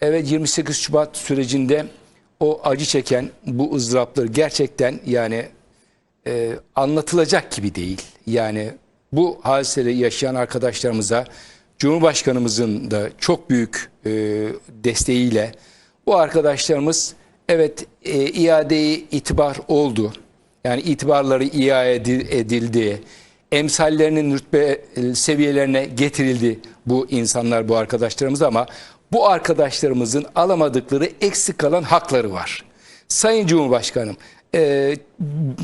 Evet 28 Şubat sürecinde o acı çeken bu ızdırapları gerçekten yani e, anlatılacak gibi değil. Yani bu hadiseleri yaşayan arkadaşlarımıza Cumhurbaşkanımızın da çok büyük e, desteğiyle bu arkadaşlarımız evet e, iadeye itibar oldu. Yani itibarları iade edi- edildi. Emsallerinin rütbe e, seviyelerine getirildi bu insanlar, bu arkadaşlarımız ama bu arkadaşlarımızın alamadıkları eksik kalan hakları var. Sayın Cumhurbaşkanım e,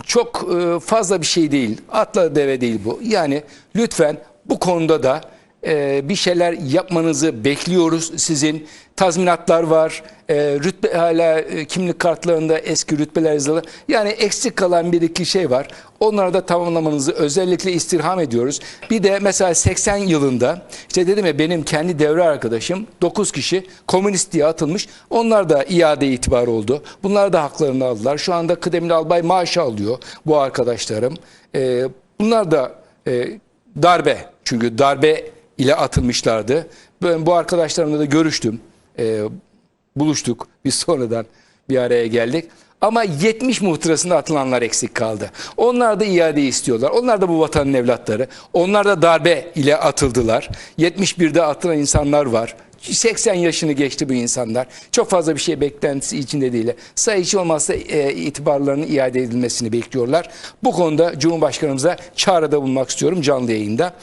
çok e, fazla bir şey değil. Atla deve değil bu. Yani lütfen bu konuda da e, bir şeyler yapmanızı bekliyoruz sizin. Tazminatlar var. E, rütbe hala e, kimlik kartlarında eski rütbeler yazılı. Yani eksik kalan bir iki şey var. Onları da tamamlamanızı özellikle istirham ediyoruz. Bir de mesela 80 yılında işte dedim ya benim kendi devre arkadaşım 9 kişi komünist diye atılmış. Onlar da iade itibar oldu. Bunlar da haklarını aldılar. Şu anda kıdemli albay maaşı alıyor bu arkadaşlarım. E, bunlar da e, darbe çünkü darbe ile atılmışlardı. Ben bu arkadaşlarımla da görüştüm. Ee, buluştuk. Biz sonradan bir araya geldik. Ama 70 muhtırasında atılanlar eksik kaldı. Onlar da iade istiyorlar. Onlar da bu vatanın evlatları. Onlar da darbe ile atıldılar. 71'de atılan insanlar var. 80 yaşını geçti bu insanlar. Çok fazla bir şey beklentisi içinde değil. Sayıcı olmazsa e, itibarlarının iade edilmesini bekliyorlar. Bu konuda Cumhurbaşkanımıza çağrıda bulunmak istiyorum canlı yayında.